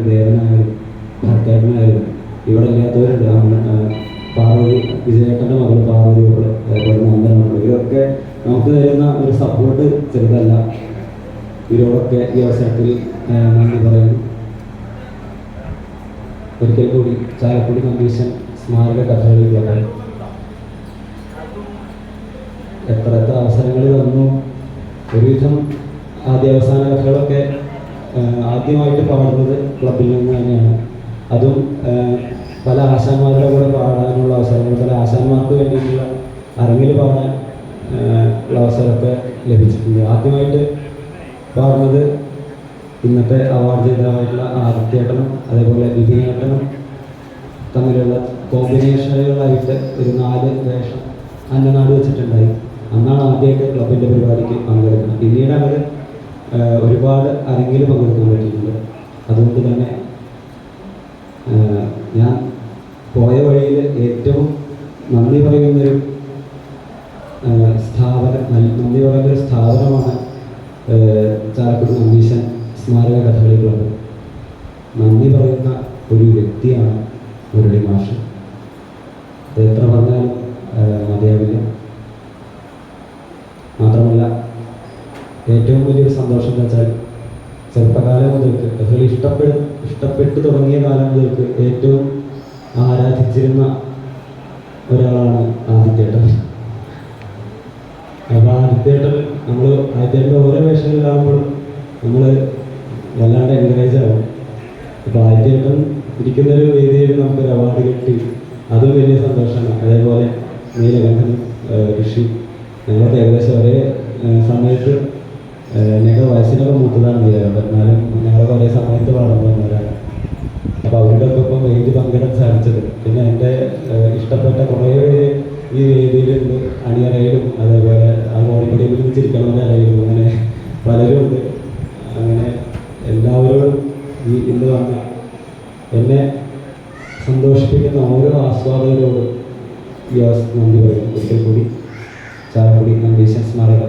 ആയാലും ദേവനായാലും ഭർത്തേട്ടനായാലും ഇവിടെ ഇല്ലാത്തവരുണ്ട്. പാർവതി വിജയേട്ടന്റെ മകൾ പാർവതി മകൾ അതേപോലെ നന്ദന മകൾ ഇവരൊക്കെ നമുക്ക് തരുന്ന ഒരു സപ്പോർട്ട് ചെറുതല്ല. ഇവരോടൊക്കെ ഈ അവസരത്തിൽ നന്ദി പറയുന്നു. ഒരിക്കൽ കൂടി ചാലക്കുടി കമ്മീഷൻ സ്മാരക കഥകളികളൊക്കെ എത്ര എത്ര അവസരങ്ങൾ തന്നു. ഒരുവിധം ആദ്യ അവസാന കഥകളൊക്കെ ആദ്യമായിട്ട് പാടുന്നത് ക്ലബിൽ നിന്ന് തന്നെയാണ്. അതും പല ആശാന്മാരുടെ കൂടെ പാടാനുള്ള അവസരങ്ങൾ പല ആശാന്മാർക്ക് വേണ്ടിയിട്ടുള്ള അരങ്ങിൽ പാടാൻ ഉള്ള അവസരമൊക്കെ ലഭിച്ചിട്ടുണ്ട്. ആദ്യമായിട്ട് പാടുന്നത് ഇന്നത്തെ അവാർഡ് ജേതാവായിട്ടുള്ള ആദിത്യേട്ടനും അതേപോലെ വിപിനേട്ടനും തമ്മിലുള്ള കോമ്പിനേഷനുകളായിട്ട് ഒരു നാല് വേഷം അന്നനാട് വെച്ചിട്ടുണ്ടായി. അന്നാണ് ആദ്യമായിട്ട് ക്ലബിന്റെ പരിപാടിക്ക് പങ്കെടുക്കുന്നത്. പിന്നീട് അവർ ഒരുപാട് അരങ്ങിൽ പങ്കെടുക്കാൻ പറ്റിയിട്ടുണ്ട്. അതുകൊണ്ട് തന്നെ ഞാൻ പോയ വഴിയിൽ ഏറ്റവും നന്ദി പറയുന്നൊരു സ്ഥാപനം നന്ദി പറയുന്നൊരു സ്ഥാപനമാണ് ചാലക്കുടി നന്ദീശൻ സ്മാരക കഥകളി നന്ദി പറയുന്ന ഒരു വ്യക്തിയാണ് മുരളി മാഷ്. ഏറ്റവും വലിയൊരു സന്തോഷം എന്ന് വെച്ചാൽ ചെറുപ്പകാലം മുതൽക്ക് കഥകളി ഇഷ്ടപ്പെടു ഇഷ്ടപ്പെട്ടു തുടങ്ങിയ കാലം മുതൽക്ക് ഏറ്റവും ആരാധിച്ചിരുന്ന ഒരാളാണ് ആദിത്യേട്ടൻ. അപ്പോൾ ആദിത്യേട്ടൻ നമ്മൾ ആദിത്യേട്ടന്റെ ഓരോ വേഷങ്ങൾ കാണുമ്പോഴും നമ്മൾ വല്ലാണ്ട് എൻകറേജ് ആവും. അപ്പോൾ ആദിത്യേട്ടൻ ഇരിക്കുന്നൊരു വേദിയിൽ നമുക്കൊരു അവാർഡ് കിട്ടി. അതും വലിയ സന്തോഷമാണ്. അതേപോലെ നീലകണ്ഠൻ ഋഷി ഞങ്ങളൊക്കെ ഏകദേശം ഒരേ സമയത്ത് ഞങ്ങൾ വയസ്സിനൊക്കെ മൂത്തതാണ് നീലകണ്ഠൻ എന്നാലും ഞങ്ങളൊക്കെ ഒരേ സമയത്ത് വളർന്നു വന്നവരാണ്. അപ്പോൾ അവരുടെ ഇപ്പം വേദി പങ്കിടാൻ സാധിച്ചത്. പിന്നെ എന്റെ ഇഷ്ടപ്പെട്ട കുറേ പേര് ഈ വേദിയിലുണ്ട് അണിയറയിലും അതേപോലെ ആ ഓടിപ്പടിയിൽ ചിരിക്കണമെന്ന് അറിയിലും അങ്ങനെ പലരും ഉണ്ട്. അങ്ങനെ എല്ലാവരോടും ഈ ഇന്ന് വന്ന എന്നെ സന്തോഷിപ്പിക്കുന്ന ഓരോ ആസ്വാദകരോടും ഈ അവസ്ഥ നന്ദി പറയും ഒരിക്കൽ കൂടി ചാലക്കുടി നമ്പീശൻ സ്മാരക